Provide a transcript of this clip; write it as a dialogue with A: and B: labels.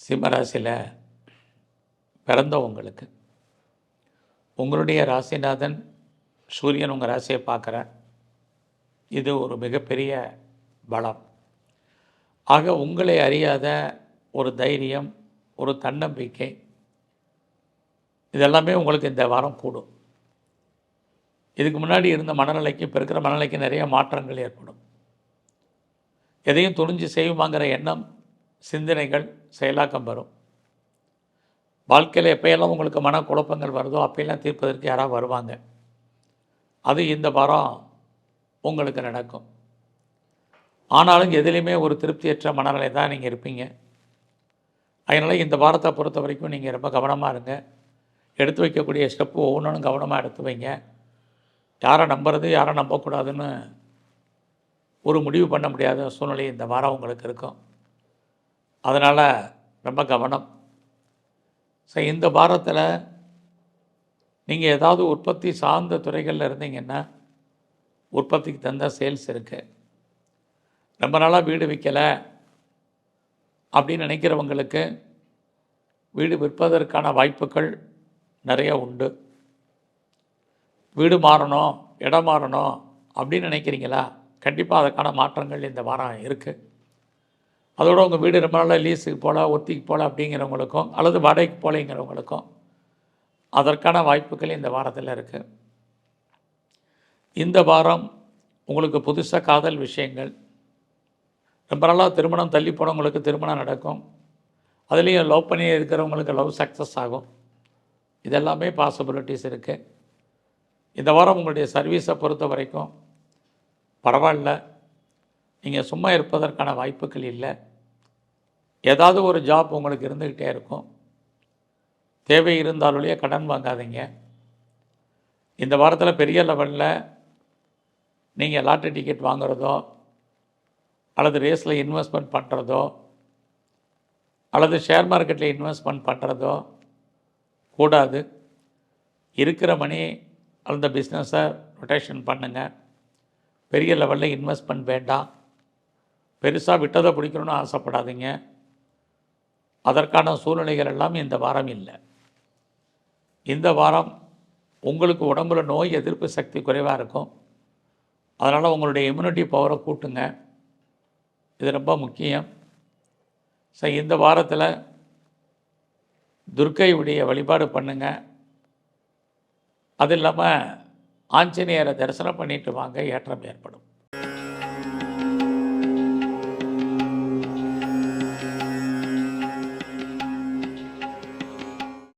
A: சிம்மராசியில் பிறந்தவங்களுக்கு உங்களுடைய ராசிநாதன் சூரியன் உங்கள் ராசியை பார்க்குறேன் இது ஒரு மிகப்பெரிய பலம். ஆக உங்களை அறியாத ஒரு தைரியம் ஒரு தன்னம்பிக்கை இதெல்லாமே உங்களுக்கு இந்த வாரம் கூடும். இதுக்கு முன்னாடி இருந்த மனநிலைக்கு இப்போ இருக்கிற மனநிலைக்கு நிறைய மாற்றங்கள் ஏற்படும். எதையும் துணிஞ்சு செய்யுமாங்கிற எண்ணம் சிந்தனைகள் செயலாக்கம் வரும். வாழ்க்கையில் எப்போயெல்லாம் உங்களுக்கு மன குழப்பங்கள் வருதோ அப்போயெல்லாம் தீர்ப்பதற்கு யாராவது வருவாங்க? அது இந்த வாரம் உங்களுக்கு நடக்கும். ஆனாலும் எதுலேயுமே ஒரு திருப்தியற்ற மனநிலை தான் நீங்கள் இருப்பீங்க. அதனால் இந்த வாரத்தை பொறுத்த வரைக்கும் நீங்கள் ரொம்ப கவனமாக இருங்க. எடுத்து வைக்கக்கூடிய ஸ்டெப்பு ஒவ்வொன்றும் கவனமாக எடுத்து வைங்க. யாரை நம்புறது யாரை நம்பக்கூடாதுன்னு ஒரு முடிவு பண்ண முடியாத சூழ்நிலை இந்த வாரம் உங்களுக்கு இருக்கும். அதனால் ரொம்ப கவனம். ஸோ இந்த வாரத்தில் நீங்கள் ஏதாவது உற்பத்தி சார்ந்த துறைகளில் இருந்தீங்கன்னா உற்பத்திக்கு தந்த சேல்ஸ் இருக்குது ரொம்ப நாளாக வீடு விற்கலை அப்படின்னு நினைக்கிறவங்களுக்கு வீடு விற்பதற்கான வாய்ப்புகள் நிறைய உண்டு. வீடு மாறணும் இடம் மாறணும் அப்படின்னு நினைக்கிறீங்களா? கண்டிப்பாக அதற்கான மாற்றங்கள் இந்த வாரம் இருக்குது அதோட உங்கள் வீடு ரொம்ப நாளாக லீஸுக்கு போகல ஒத்திக்கு போகல அப்படிங்கிறவங்களுக்கும் அல்லது வாடகைக்கு போகலைங்கிறவங்களுக்கும் அதற்கான வாய்ப்புகள் இந்த வாரத்தில் இருக்குது இந்த வாரம் உங்களுக்கு புதுசாக காதல் விஷயங்கள். ரொம்ப நாளாக திருமணம் தள்ளி போனவங்களுக்கு திருமணம் நடக்கும். அதுலேயும் லவ் பண்ணி இருக்கிறவங்களுக்கு லவ் சக்ஸஸ் ஆகும். இதெல்லாமே பாசிபிலிட்டிஸ் இருக்குது இந்த வாரம் உங்களுடைய சர்வீஸை பொறுத்த வரைக்கும் பரவாயில்ல. நீங்கள் சும்மா இருப்பதற்கான வாய்ப்புகள் இல்லை. ஏதாவது ஒரு ஜாப் உங்களுக்கு இருந்துக்கிட்டே இருக்கும். தேவை இருந்தாலுடைய கடன் வாங்காதீங்க. இந்த வாரத்தில் பெரிய லெவலில் நீங்கள் லாட்ரி டிக்கெட் வாங்குறதோ அல்லது ரேஸில் இன்வெஸ்ட்மெண்ட் பண்ணுறதோ அல்லது ஷேர் மார்க்கெட்டில் இன்வெஸ்ட்மெண்ட் பண்ணுறதோ கூடாது. இருக்கிற மணி அந்த பிஸ்னஸை ரொட்டேஷன் பண்ணுங்கள் பெரிய லெவலில் இன்வெஸ்ட்மெண்ட் வேண்டாம். பெருசாக விட்டதை பிடிக்கணும்னு ஆசைப்படாதீங்க. அதற்கான சூழ்நிலைகள் எல்லாம் இந்த வாரம் இல்லை. இந்த வாரம் உங்களுக்கு உடம்புல நோய் எதிர்ப்பு சக்தி குறைவாக இருக்கும். அதனால் உங்களுடைய இம்யூனிட்டி பவரை கூட்டுங்க. இது ரொம்ப முக்கியம். ஸோ இந்த வாரத்தில் துர்க்கையுடைய வழிபாடு பண்ணுங்க. அது இல்லாமல் ஆஞ்சநேயரை தரிசனம் பண்ணிட்டு வாங்க ஏற்றம் ஏற்படும்.